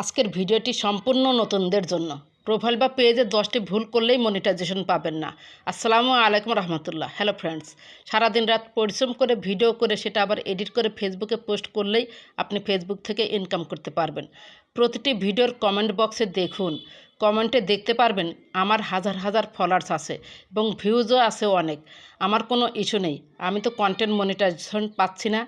আজকের ভিডিওটি সম্পূর্ণ নতুনদের জন্য। প্রোফাইল বা পেজে দশটি ভুল করলেই মনিটাইজেশন পাবেন না। আসসালামু আলাইকুম রহমতুল্লাহ। হ্যালো ফ্রেন্ডস সারাদিন রাত পরিশ্রম করে ভিডিও করে, সেটা আবার এডিট করে ফেসবুকে পোস্ট করলেই আপনি ফেসবুক থেকে ইনকাম করতে পারবেন। প্রতিটি ভিডিওর কমেন্ট বক্সে দেখুন। কমেন্টে দেখতে পারবেন, আমার হাজার হাজার ফলোয়ার্স আছে এবং ভিউজও আছে অনেক। আমার কোনো ইস্যু নেই। আমি তো কন্টেন্ট মনিটাইজেশন পাচ্ছি না।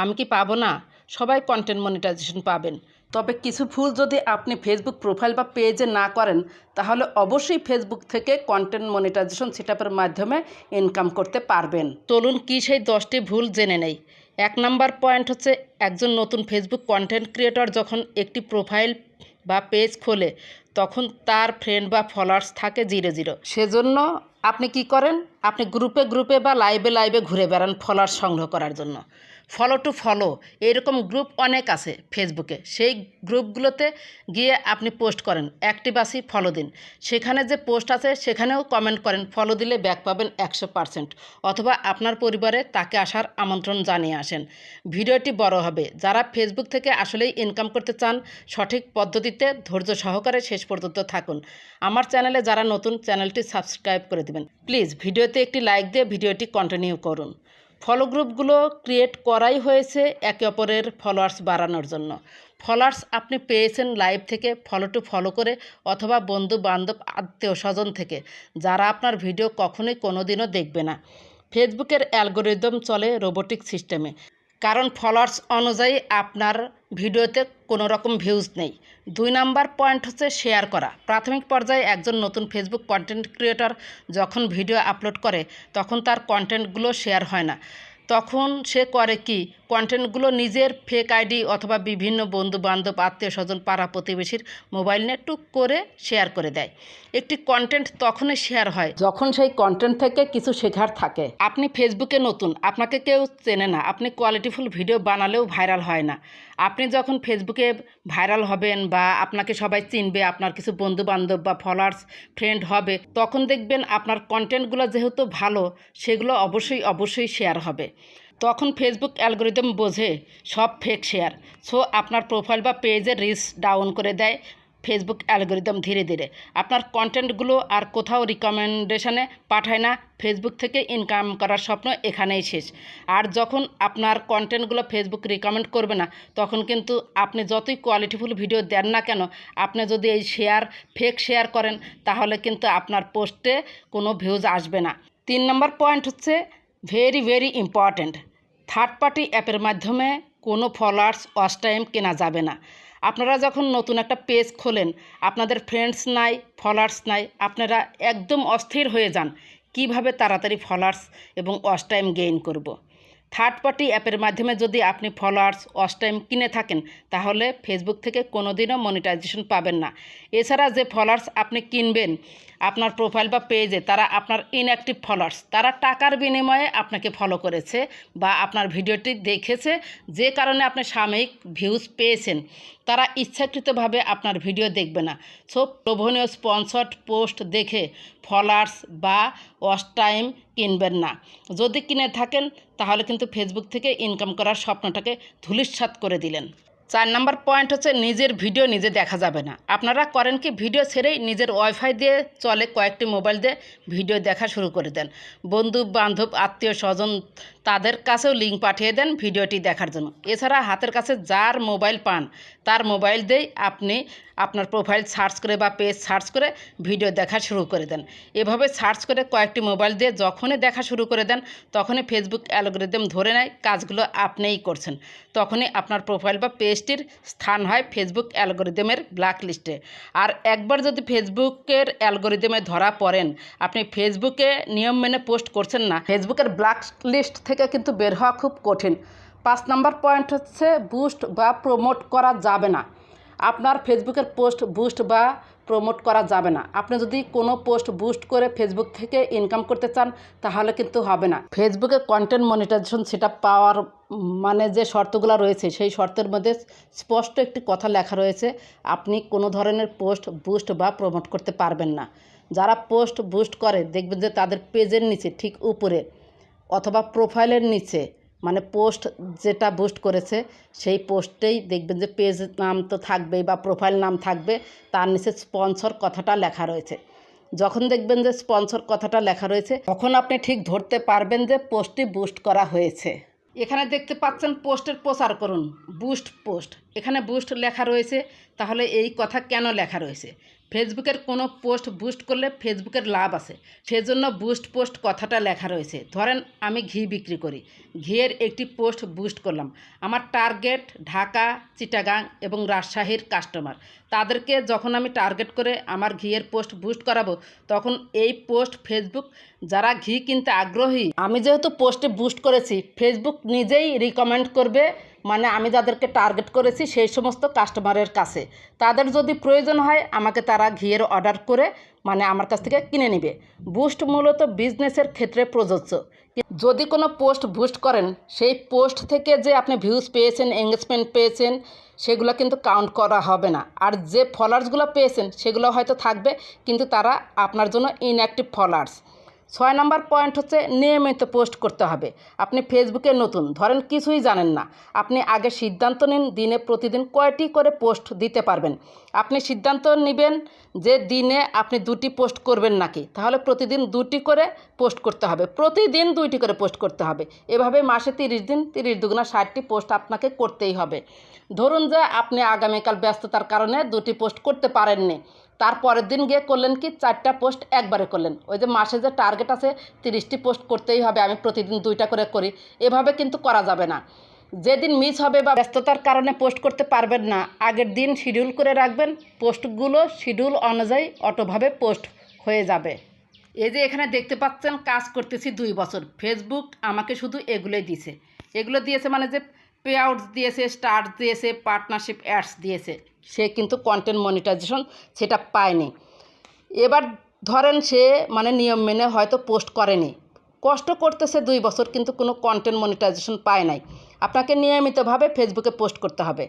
আমি কি পাবো না? সবাই কন্টেন্ট মনিটাইজেশন পাবেন। তবে কিছু ভুল যদি আপনি ফেসবুক প্রোফাইল বা পেজে না করেন, তাহলে অবশ্যই ফেসবুক থেকে কন্টেন্ট মনিটাইজেশন সেটআপের মাধ্যমে ইনকাম করতে পারবেন। চলুন কি সেই দশটি ভুল জেনে নেই? এক নাম্বার পয়েন্ট হচ্ছে একজন নতুন ফেসবুক কন্টেন্ট ক্রিয়েটর যখন একটি প্রোফাইল বা পেজ খোলে, তখন তার ফ্রেন্ড বা ফলোয়ার্স থাকে জিরো জিরো সেজন্য আপনি কি করেন? আপনি গ্রুপে গ্রুপে বা লাইভে লাইভে ঘুরে বেড়ান ফলোয়ার্স সংগ্রহ করার জন্য। ফলো টু ফলো এরকম গ্রুপ অনেক আছে ফেসবুকে সেই গ্রুপগুলোতে গিয়ে আপনি পোস্ট করেন অ্যাক্টিভ আসি ফলো দিন। সেখানে যে পোস্ট আছে, সেখানেও কমেন্ট করেন ফলো দিলে ব্যাক পাবেন একশো অথবা আপনার পরিবারে তাকে আসার আমন্ত্রণ জানিয়ে আসেন। ভিডিওটি বড় হবে। যারা ফেসবুক থেকে আসলেই ইনকাম করতে চান, সঠিক পদ্ধতিতে ধৈর্য সহকারে শেষ পর্যন্ত থাকুন। আমার চ্যানেলে যারা নতুন, চ্যানেলটি সাবস্ক্রাইব করে দেবেন। প্লিজ ভিডিওতে একটি লাইক দিয়ে ভিডিওটি কন্টিনিউ করুন। ফলো গ্রুপগুলো ক্রিয়েট করাই হয়েছে একে অপরের ফলোয়ার্স বাড়ানোর জন্য। ফলোয়ার্স আপনি পেয়েছেন লাইভ থেকে ফলো টু ফলো করে, অথবা বন্ধু বান্ধব আত্মীয় স্বজন থেকে, যারা আপনার ভিডিও কখনোই কোনো দিনও দেখবে না। ফেসবুকের অ্যালগোরিদম চলে রোবোটিক সিস্টেমে কারণ ফলোয়ার্স অনুযায়ী আপনার ভিডিওতে কোনো রকম ভিউজ নেই। দুই নাম্বার পয়েন্ট হচ্ছে শেয়ার করা। প্রাথমিক পর্যায়ে একজন নতুন ফেসবুক কন্টেন্ট ক্রিয়েটর যখন ভিডিও আপলোড করে, তখন তার কন্টেন্টগুলো শেয়ার হয় না। তখন সে করে কি? কন্টেন্টগুলো নিজের ফেক আইডি অথবা বিভিন্ন বন্ধু বান্ধব আত্মীয় স্বজন পাড়া প্রতিবেশীর মোবাইল নিয়ে টুক করে শেয়ার করে দেয়। একটি কন্টেন্ট তখনই শেয়ার হয় যখন সেই কন্টেন্ট থেকে কিছু শেখার থাকে। আপনি ফেসবুকে নতুন, আপনাকে কেউ চেনে না। আপনি কোয়ালিটিফুল ভিডিও বানালেও ভাইরাল হয় না। আপনি যখন ফেসবুকে ভাইরাল হবেন বা আপনাকে সবাই চিনবে, আপনার কিছু বন্ধু বান্ধব বা ফলোয়ার্স ফ্রেন্ড হবে, তখন দেখবেন আপনার কন্টেন্টগুলো যেহেতু ভালো, সেগুলো অবশ্যই অবশ্যই শেয়ার হবে। তখন ফেসবুক অ্যালগোরিদম বোঝে, সব ফেক শেয়ার সো আপনার প্রোফাইল বা পেজের রিস্ক ডাউন করে দেয়। ফেসবুক অ্যালগোরিদম ধীরে ধীরে। আপনার কন্টেন্টগুলো আর কোথাও রিকমেন্ডেশনে পাঠায় না ফেসবুক থেকে ইনকাম করার স্বপ্ন এখানেই শেষ। আর যখন আপনার কন্টেন্টগুলো ফেসবুক রিকমেন্ড করবে না, তখন কিন্তু আপনি যতই কোয়ালিটিফুল ভিডিও দেন না কেন, আপনি যদি এই শেয়ার ফেক শেয়ার করেন, তাহলে কিন্তু আপনার পোস্টে কোনো ভিউজ আসবে না। তিন নম্বর পয়েন্ট হচ্ছে very very important third party অ্যাপের মাধ্যমে কোনো ফলোয়ার্স ওয়াচ টাইম কেনা যাবে না। আপনারা যখন নতুন একটা পেজ খোলেন, আপনাদের ফ্রেন্ডস নাই ফলোয়ার্স নাই, আপনারা একদম অস্থির হয়ে যান, কীভাবে তাড়াতাড়ি ফলোয়ার্স এবং ওয়াচ টাইম গেইন করব। থার্ড পার্টি অ্যাপের মাধ্যমে যদি আপনি ফলোয়ার্স ওয়াচ টাইম কিনে থাকেন, তাহলে ফেসবুক থেকে কোনো দিনও মনিটাইজেশন পাবেন না এছাড়া যে ফলোয়ার্স আপনি কিনবেন, আপনার প্রোফাইল বা পেজে তারা আপনার ইনঅ্যাক্টিভ ফলোয়ার্স তারা টাকার বিনিময়ে আপনাকে ফলো করেছে বা আপনার ভিডিওটি দেখেছে, যে কারণে আপনি সাময়িক ভিউজ পেয়েছেন তারা ইচ্ছাকৃতভাবে আপনার ভিডিও দেখবে না। সো, লোভনীয় স্পন্সর্ড পোস্ট দেখে ফলোয়ার্স বা ওয়াচ টাইম কিনবেন না। যদি কিনে থাকেন, তাহলে কিন্তু ফেসবুক থেকে ইনকাম করার স্বপ্নটাকে ধূলিসাৎ করে দিলেন। চার নাম্বার পয়েন্ট হচ্ছে, নিজের ভিডিও নিজে দেখা যাবে না। আপনারা করেন কি, ভিডিও ছেড়েই নিজের ওয়াইফাই দিয়ে চলে কয়েকটি মোবাইল দিয়ে ভিডিও দেখা শুরু করে দেন। বন্ধু, বান্ধব, আত্মীয়, স্বজন তাদের কাছেও লিঙ্ক পাঠিয়ে দেন ভিডিওটি দেখার জন্য। এছাড়া হাতের কাছে যার মোবাইল পান, তার মোবাইল দিয়েই আপনি আপনার প্রোফাইল সার্চ করে বা পেজ সার্চ করে ভিডিও দেখা শুরু করে দেন। এভাবে সার্চ করে কয়েকটি মোবাইল দিয়ে যখনই দেখা শুরু করে দেন, তখনই ফেসবুক অ্যালগোরিদম ধরে নেয়, কাজগুলো আপনিই করছেন। তখনই আপনার প্রোফাইল বা পেজটির স্থান হয় ফেসবুক অ্যালগোরিদমের ব্ল্যাক লিস্টে আর একবার যদি ফেসবুকের অ্যালগোরিদমে ধরা পড়েন, আপনি ফেসবুকে নিয়ম মেনে পোস্ট করছেন না ফেসবুকের ব্ল্যাক লিস্ট থেকে কিন্তু বের হওয়া খুব কঠিন। পাঁচ নাম্বার পয়েন্ট হচ্ছে বুস্ট বা প্রমোট করা যাবে না। আপনার ফেসবুকের পোস্ট বুস্ট বা প্রমোট করা যাবে না। আপনি যদি কোনো পোস্ট বুস্ট করে ফেসবুক থেকে ইনকাম করতে চান, তাহলে কিন্তু হবে না। ফেসবুকে কন্টেন্ট মনিটাইজেশন সেটা পাওয়ার মানে যে শর্তগুলো রয়েছে, সেই শর্তের মধ্যে স্পষ্ট একটি কথা লেখা রয়েছে, আপনি কোনো ধরনের পোস্ট বুস্ট বা প্রমোট করতে পারবেন না। যারা পোস্ট বুস্ট করে, দেখবেন যে তাদের পেজের নিচে ঠিক উপরে অথবা প্রোফাইলের নিচে মানে পোস্ট যেটা বুস্ট করেছে, সেই পোস্টেই দেখবেন যে পেজ নাম তো থাকবেই বা প্রোফাইল নাম থাকবে, তার নিচে স্পন্সর কথাটা লেখা রয়েছে। যখন দেখবেন যে স্পন্সর কথাটা লেখা রয়েছে, তখন আপনি ঠিক ধরতে পারবেন যে পোস্টটি বুস্ট করা হয়েছে। এখানে দেখতে পাচ্ছেন পোস্টের প্রচার করুন বুস্ট পোস্ট এখানে বুস্ট লেখা রয়েছে, তাহলে এই কথা কেন লেখা রয়েছে? ফেসবুকের কোনো পোস্ট বুস্ট করলে ফেসবুকের লাভ আছে। সেজন্য বুস্ট পোস্ট কথাটা লেখা রয়েছে। ধরেন, আমি ঘি বিক্রি করি। ঘিয়ের একটি পোস্ট বুস্ট করলাম। আমার টার্গেট ঢাকা, চিটাগাং এবং রাজশাহীর কাস্টমার। তাদেরকে যখন আমি টার্গেট করে আমার ঘিয়ের পোস্ট বুস্ট করাবো, তখন এই পোস্ট ফেসবুক যারা ঘি কিনতে আগ্রহী, আমি যেহেতু পোস্টে বুস্ট করেছি ফেসবুক নিজেই রিকমেন্ড করবে মানে আমি যাদেরকে টার্গেট করেছি সেই সমস্ত কাস্টমারের কাছে। তাদের যদি প্রয়োজন হয়, আমাকে তারা ঘিয়ের অর্ডার করে মানে আমার কাছ থেকে কিনে নেবে। বুস্ট মূলত বিজনেসের ক্ষেত্রে প্রযোজ্য। যদি কোনো পোস্ট বুস্ট করেন, সেই পোস্ট থেকে যে আপনি ভিউজ পেয়েছেন এঙ্গেজমেন্ট পেয়েছেন সেগুলো কিন্তু কাউন্ট করা হবে না। আর যে ফলার্সগুলো পেয়েছেন, সেগুলো হয়তো থাকবে, কিন্তু তারা আপনার জন্য ইনঅ্যাক্টিভ ফলোয়ার্স ছয় নম্বর পয়েন্ট হচ্ছে নিয়মিত পোস্ট করতে হবে। আপনি ফেসবুকে নতুন, ধরেন কিছুই জানেন না। আপনি আগে সিদ্ধান্ত নিন দিনে প্রতিদিন কয়টি করে পোস্ট দিতে পারবেন। আপনি সিদ্ধান্ত নেবেন যে দিনে আপনি দুটি পোস্ট করবেন নাকি। তাহলে প্রতিদিন দুটি করে পোস্ট করতে হবে। প্রতিদিন দুইটি করে পোস্ট করতে হবে। এভাবে মাসে তিরিশ দিন, তিরিশ দুগুণা ষাটটি পোস্ট আপনাকে করতেই হবে। ধরুন যে আপনি আগামীকাল ব্যস্ততার কারণে দুটি পোস্ট করতে পারেননি। তারপরের দিন গিয়ে করলেন কি? চারটা পোস্ট একবারে করলেন। ওই যে মাসে যে টার্গেট আছে, তিরিশটি পোস্ট করতেই হবে। আমি প্রতিদিন দুইটা করে করি। এভাবে কিন্তু করা যাবে না। যেদিন মিস হবে বা ব্যস্ততার কারণে পোস্ট করতে পারবেন না, আগের দিন শিডিউল করে রাখবেন। পোস্টগুলো শিডিউল অনুযায়ী অটোভাবে পোস্ট হয়ে যাবে। এই যে এখানে দেখতে পাচ্ছেন, কাজ করতেছি দুই বছর। ফেসবুক আমাকে শুধু এগুলোই দিয়েছে এগুলো দিয়েছে মানে যে পে আউটস দিয়েছে স্টার্ট দিয়েছে পার্টনারশিপ অ্যাডস দিয়েছে। সে কিন্তু কন্টেন্ট মনিটাইজেশন সেটা পায়নি। এবার ধরেন সে মানে নিয়ম মেনে হয়তো পোস্ট করেনি। কষ্ট করতেছে দুই বছর কিন্তু কোনো কন্টেন্ট মনিটাইজেশন পায় নাই। আপনাকে নিয়মিতভাবে ফেসবুকে পোস্ট করতে হবে।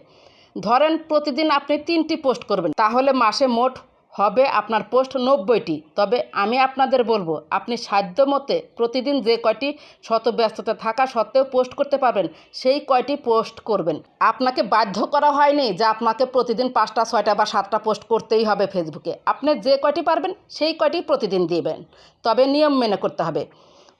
ধরেন প্রতিদিন আপনি তিনটি পোস্ট করবেন। তাহলে মাসে মোট হবে আপনার পোস্ট নব্বইটি। তবে আমি আপনাদের বলব, আপনি সাধ্য মতে প্রতিদিন যে কয়টি শত ব্যস্ততা থাকা সত্ত্বেও পোস্ট করতে পারবেন, সেই কয়টি পোস্ট করবেন। আপনাকে বাধ্য করা হয়নি যে আপনাকে প্রতিদিন পাঁচটা, ছয়টা বা সাতটা পোস্ট করতেই হবে ফেসবুকে। আপনি যে কয়টি পারবেন, সেই কয়টি প্রতিদিন দিবেন। তবে নিয়ম মেনে করতে হবে।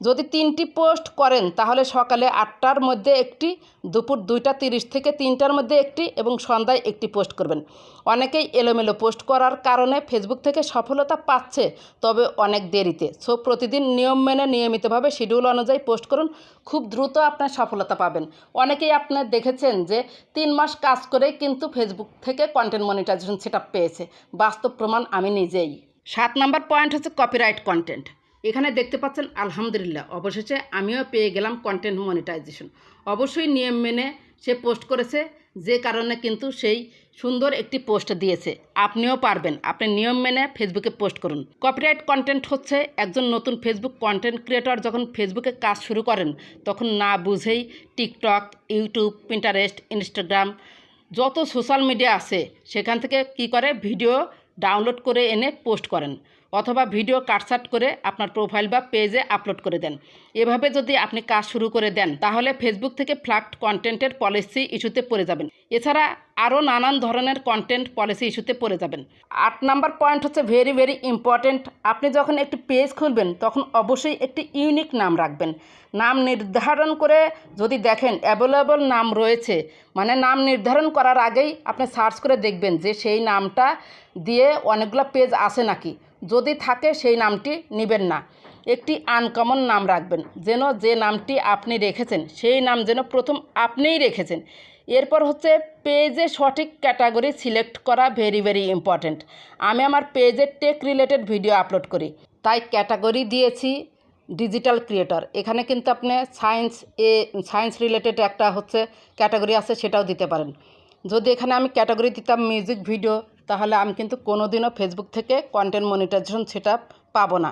যদি তিনটি পোস্ট করেন, তাহলে সকালে আটটার মধ্যে একটি, দুপুর দুইটা তিরিশ থেকে তিনটার মধ্যে একটি এবং সন্ধ্যায় একটি পোস্ট করবেন। অনেকেই এলোমেলো পোস্ট করার কারণে ফেসবুক থেকে সফলতা পাচ্ছে, তবে অনেক দেরিতে। সো প্রতিদিন নিয়ম মেনে নিয়মিতভাবে শিডিউল অনুযায়ী পোস্ট করুন, খুব দ্রুত আপনার সফলতা পাবেন। অনেকেই আপনার দেখেছেন যে তিন মাস কাজ করেই কিন্তু ফেসবুক থেকে কন্টেন্ট মনিটাইজেশন সেট পেয়েছে। বাস্তব প্রমাণ আমি নিজেই। সাত নাম্বার পয়েন্ট হচ্ছে কপিরাইট কন্টেন্ট এখানে দেখতে পাচ্ছেন, আলহামদুলিল্লাহ। অবশেষে আমিও পেয়ে গেলাম কন্টেন্ট মনিটাইজেশন অবশ্যই নিয়ম মেনে সে পোস্ট করেছে, যে কারণে কিন্তু সেই সুন্দর একটি পোস্ট দিয়েছে। আপনিও পারবেন। আপনি নিয়ম মেনে ফেসবুকে পোস্ট করুন। কপিরাইট কন্টেন্ট হচ্ছে একজন নতুন ফেসবুক কন্টেন্ট ক্রিয়েটর যখন ফেসবুকে কাজ শুরু করেন, তখন না বুঝেই টিকটক ইউটিউব পিন্টারেস্ট ইনস্টাগ্রাম যত সোশ্যাল মিডিয়া আছে, সেখান থেকে কি করে ভিডিও ডাউনলোড করে এনে পোস্ট করেন। অথবা ভিডিও কাটসাট করে আপনার প্রোফাইল বা পেজে আপলোড করে দেন। এভাবে যদি আপনি কাজ শুরু করে দেন, তাহলে ফেসবুক থেকে ফ্ল্যাক্ট কন্টেন্টের পলিসি ইস্যুতে পড়ে যাবেন। এছাড়া আরও নানান ধরনের কন্টেন্ট পলিসি ইস্যুতে পড়ে যাবেন। আট নাম্বার পয়েন্ট হচ্ছে ভেরি ভেরি ইম্পর্ট্যান্ট আপনি যখন একটি পেজ খুলবেন, তখন অবশ্যই একটি ইউনিক নাম রাখবেন। নাম নির্ধারণ করে যদি দেখেন অ্যাভেলেবল নাম রয়েছে মানে নাম নির্ধারণ করার আগেই আপনি সার্চ করে দেখবেন যে সেই নামটা দিয়ে অনেকগুলো পেজ আছে নাকি। যদি থাকে সেই নামটি নেবেন না। একটি আনকমন নাম রাখবেন, যেন যে নামটি আপনি রেখেছেন, সেই নাম যেন প্রথম আপনিই রেখেছেন। এরপর হচ্ছে পেজে সঠিক ক্যাটাগরি সিলেক্ট করা ভেরি ভেরি ইম্পর্ট্যান্ট আমি আমার পেজে টেক রিলেটেড ভিডিও আপলোড করি। তাই ক্যাটাগরি দিয়েছি ডিজিটাল ক্রিয়েটর। এখানে কিন্তু আপনি সায়েন্স এ, সায়েন্স রিলেটেড একটা হচ্ছে ক্যাটাগরি আছে, সেটাও দিতে পারেন। যদি এখানে আমি ক্যাটাগরি দিতাম মিউজিক ভিডিও তাহলে আমি কিন্তু কোনো দিনও ফেসবুক থেকে কন্টেন্ট মনিটাইজেশন সেটা পাবো না।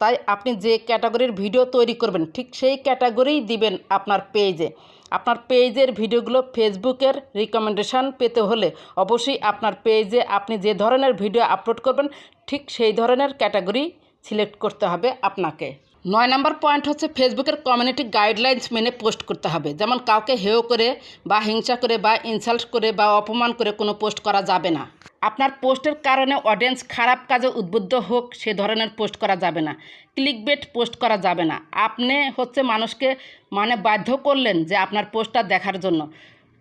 তাই আপনি যে ক্যাটাগরির ভিডিও তৈরি করবেন, ঠিক সেই ক্যাটাগরিই দিবেন আপনার পেজে আপনার পেজের ভিডিওগুলো ফেসবুকের রিকমেন্ডেশন পেতে হলে অবশ্যই আপনার পেজে আপনি যে ধরনের ভিডিও আপলোড করবেন, ঠিক সেই ধরনের ক্যাটাগরি সিলেক্ট করতে হবে আপনাকে। নয় নম্বর পয়েন্ট হচ্ছে ফেসবুকের কমিউনিটি গাইডলাইন্স মেনে পোস্ট করতে হবে। যেমন কাউকে হেয় করে বা হিংসা করে বা ইনসাল্ট করে বা অপমান করে কোনো পোস্ট করা যাবে না। আপনার পোস্টের কারণে অডিয়েন্স খারাপ কাজে উদ্বুদ্ধ হোক, সে ধরনের পোস্ট করা যাবে না। ক্লিকবেট পোস্ট করা যাবে না। আপনি হচ্ছে মানুষকে মানে বাধ্য করলেন যে আপনার পোস্টটা দেখার জন্য।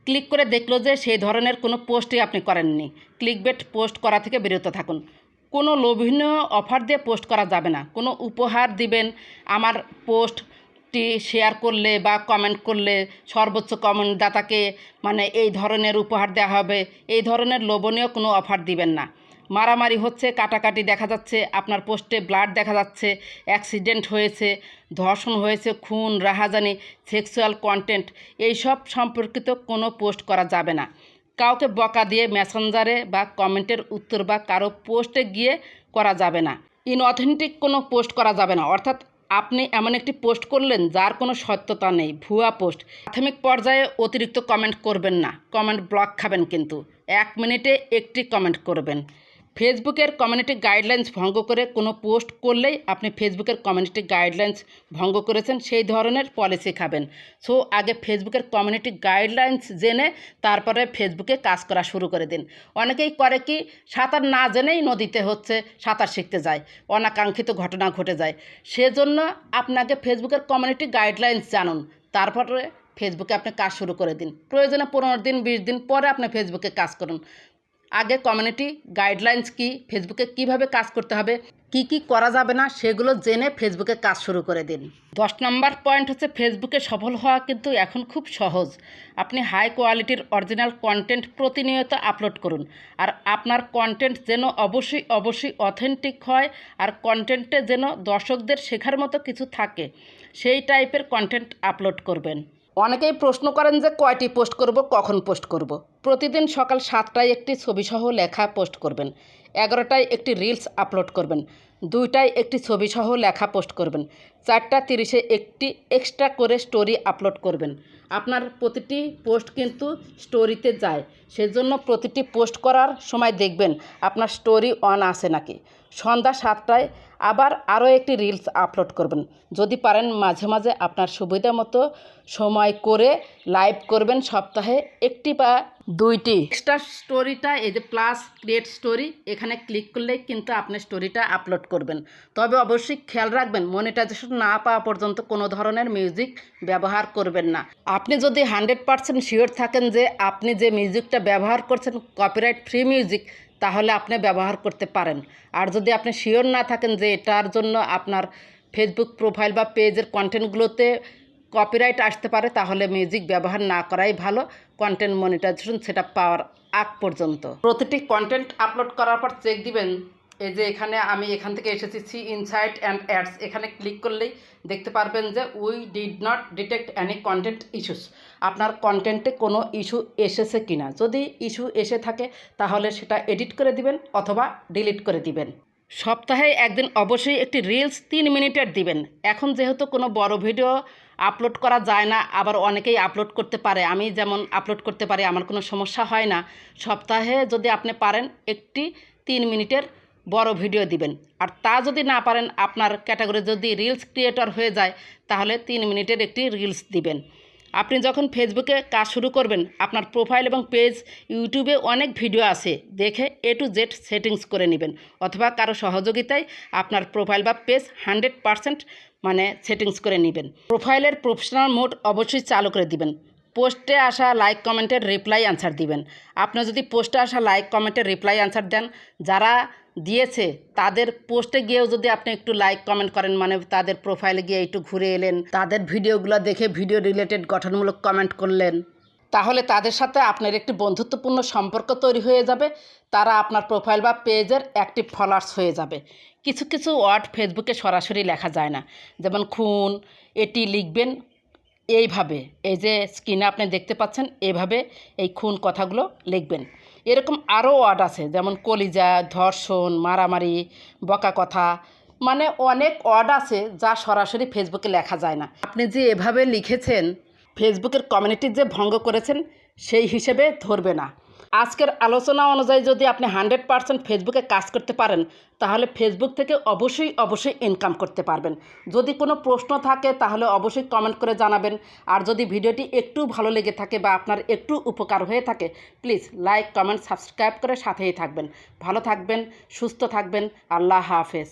ক্লিক করে দেখল যে সেই ধরনের কোনো পোস্টই আপনি করেননি। ক্লিকবেট পোস্ট করা থেকে বিরত থাকুন। কোনো লোভনীয় অফার দিয়ে পোস্ট করা যাবে না। কোনো উপহার দিবেন, আমার পোস্টটি শেয়ার করলে বা কমেন্ট করলে সর্বোচ্চ কমেন্ট দাতাকে মানে এই ধরনের উপহার দেওয়া হবে। এই ধরনের লোভনীয় কোনো অফার দিবেন না। মারামারি হচ্ছে, কাটাকাটি দেখা যাচ্ছে, আপনার পোস্টে ব্লাড দেখা যাচ্ছে অ্যাক্সিডেন্ট হয়েছে, ধর্ষণ হয়েছে, খুন, রাহাজানি সেক্সুয়াল কন্টেন্ট এইসব সম্পর্কিত কোনো পোস্ট করা যাবে না। কাউকে বকা দিয়ে মেসেঞ্জারে বা কমেন্টের উত্তর বা কারও পোস্টে গিয়ে করা যাবে না। ইনঅথেন্টিক কোনো পোস্ট করা যাবে না। অর্থাৎ আপনি এমন একটি পোস্ট করলেন যার কোনো সত্যতা নেই, ভুয়া পোস্ট। প্রাথমিক পর্যায়ে অতিরিক্ত কমেন্ট করবেন না, কমেন্ট ব্লক খাবেন কিন্তু। এক মিনিটে একটি কমেন্ট করবেন। ফেসবুকের কমিউনিটি গাইডলাইন্স ভঙ্গ করে কোনো পোস্ট করলেই আপনি ফেসবুকের কমিউনিটি গাইডলাইন্স ভঙ্গ করেছেন, সেই ধরনের পলিসি খাবেন। সো আগে ফেসবুকের কমিউনিটি গাইডলাইন্স জেনে তারপরে ফেসবুকে কাজ করা শুরু করে দিন। অনেকেই করে কি, সাঁতার না জেনেই নদীতে হচ্ছে সাঁতার শিখতে যায়, অনাকাঙ্ক্ষিত ঘটনা ঘটে যায়। সেজন্য আপনাকে ফেসবুকের কমিউনিটি গাইডলাইন্স জানুন, তারপরে ফেসবুকে আপনি কাজ শুরু করে দিন। প্রয়োজনে পনেরো দিন, বিশ দিন পরে আপনি ফেসবুকে কাজ করুন। আগে কমিউনিটি গাইডলাইন্স কি ফেসবুকে কীভাবে কাজ করতে হবে, কি কি করা যাবে না, সেগুলো জেনে ফেসবুকে কাজ শুরু করে দিন। দশ নম্বর পয়েন্ট হচ্ছে ফেসবুকে সফল হওয়া কিন্তু এখন খুব সহজ। আপনি হাই কোয়ালিটির অরিজিনাল কন্টেন্ট প্রতিনিয়ত আপলোড করুন, আর আপনার কন্টেন্ট যেন অবশ্যই অবশ্যই অথেন্টিক হয়, আর কন্টেন্টে যেন দর্শকদের শেখার মতো কিছু থাকে, সেই টাইপের কন্টেন্ট আপলোড করবেন। অনেকেই প্রশ্ন করেন যে কয়টি পোস্ট করব, কখন পোস্ট করব। প্রতিদিন সকাল সাতটায় একটি ছবিসহ লেখা পোস্ট করবেন। এগারোটায় একটি রিলস আপলোড করবেন। দুইটায় একটি ছবিসহ লেখা পোস্ট করবেন। চারটা তিরিশে একটি এক্সট্রা করে স্টোরি আপলোড করবেন। আপনার প্রতিটি পোস্ট কিন্তু স্টোরিতে যায়। সেজন্য প্রতিটি পোস্ট করার সময় দেখবেন আপনার স্টোরি অন আছে নাকি। সন্ধ্যা সাতটায় আবার আরও একটি রিলস আপলোড করবেন। যদি পারেন মাঝে মাঝে আপনার সুবিধা মতো সময় করে লাইভ করবেন সপ্তাহে একটি বা দুইটি। এক্সট্রা স্টোরিটা এই যে প্লাস ক্রিয়েট স্টোরি এখানে ক্লিক করলেই কিন্তু আপনি স্টোরিটা আপলোড করবেন। তবে অবশ্যই খেয়াল রাখবেন মনিটাইজেশন না পাওয়া পর্যন্ত কোনো ধরনের মিউজিক ব্যবহার করবেন না। আপনি যদি হান্ড্রেড পারসেন্ট শিওর থাকেন যে আপনি যে মিউজিকটা ব্যবহার করছেন কপিরাইট ফ্রি মিউজিক তাহলে আপনি ব্যবহার করতে পারেন। আর যদি আপনি শিওর না থাকেন যে এটার জন্য আপনার ফেসবুক প্রোফাইল বা পেজের কন্টেন্টগুলোতে কপিরাইট আসতে পারে, তাহলে মিউজিক ব্যবহার না করাই ভালো। কন্টেন্ট মনিটাইজেশন সেটা পাওয়ার আগ পর্যন্ত। প্রতিটি কন্টেন্ট আপলোড করার পর চেক দিবেন এই যে এখানে আমি এখান থেকে এসেছি সি ইনসাইট অ্যান্ড অ্যাডস এখানে ক্লিক করলেই দেখতে পারবেন যে we did not detect any content issues আপনার কন্টেন্টে কোনো ইস্যু এসেছে কি না যদি ইস্যু এসে থাকে, তাহলে সেটা এডিট করে দিবেন অথবা ডিলিট করে দিবেন। সপ্তাহে একদিন অবশ্যই একটি রিলস তিন মিনিটের দিবেন। এখন যেহেতু কোনো বড় ভিডিও আপলোড করা যায় না, আবার অনেকেই আপলোড করতে পারে। আমি যেমন আপলোড করতে পারি, আমার কোনো সমস্যা হয় না। সপ্তাহে যদি আপনি পারেন, একটি তিন মিনিটের বড় ভিডিও দিবেন। আর তা যদি না পারেন, আপনার ক্যাটাগরি যদি রিলস ক্রিয়েটর হয়ে যায়, তাহলে তিন মিনিটের একটি রিলস দিবেন। আপনি যখন ফেসবুকে কাজ শুরু করবেন, আপনার প্রোফাইল এবং পেজ ইউটিউবে অনেক ভিডিও আছে। দেখে এ টু জেড সেটিংস করে নেবেন। অথবা কারও সহযোগিতায় আপনার প্রোফাইল বা পেজ হান্ড্রেড পারসেন্ট মানে সেটিংস করে নেবেন। প্রোফাইলের প্রফেশনাল মোড অবশ্যই চালু করে দিবেন। পোস্টে আসা লাইক, কমেন্টের রিপ্লাই আনসার দিবেন। আপনি যদি পোস্টে আসা লাইক, কমেন্টের রিপ্লাই আনসার দেন, যারা দিয়েছে তাদের পোস্টে গিয়েও যদি আপনি একটু লাইক, কমেন্ট করেন মানে তাদের প্রোফাইলে গিয়ে একটু ঘুরে এলেন, তাদের ভিডিওগুলো দেখে ভিডিও রিলেটেড গঠনমূলক কমেন্ট করলেন, তাহলে তাদের সাথে আপনার একটি বন্ধুত্বপূর্ণ সম্পর্ক তৈরি হয়ে যাবে, তারা আপনার প্রোফাইল বা পেজের অ্যাক্টিভ ফলোয়ার্স হয়ে যাবে। কিছু কিছু ওয়ার্ড ফেসবুকে সরাসরি লেখা যায় না। যেমন খুন, এটি লিখবেন এইভাবে, এই যে স্ক্রিনে আপনি দেখতে পাচ্ছেন এভাবে এই খুন কথাগুলো লিখবেন। এরকম আরও ওয়ার্ড আছে, যেমন কলিজা, ধর্ষণ, মারামারি, বকা কথা মানে অনেক ওয়ার্ড আছে যা সরাসরি ফেসবুকে লেখা যায় না। আপনি যে এভাবে লিখেছেন ফেসবুকের কমিউনিটি যে ভঙ্গ করেছেন, সেই হিসেবে ধরবে না। আজকের আলোচনা অনুযায়ী যদি আপনি হান্ড্রেড পারসেন্ট ফেসবুকে কাজ করতে পারেন, তাহলে ফেসবুক থেকে অবশ্যই অবশ্যই ইনকাম করতে পারবেন। যদি কোনো প্রশ্ন থাকে, তাহলে অবশ্যই কমেন্ট করে জানাবেন। আর যদি ভিডিওটি একটু ভালো লেগে থাকে বা আপনার একটু উপকার হয়ে থাকে প্লিজ লাইক কমেন্ট সাবস্ক্রাইব করে সাথেই থাকবেন। ভালো থাকবেন, সুস্থ থাকবেন। আল্লাহ হাফেজ।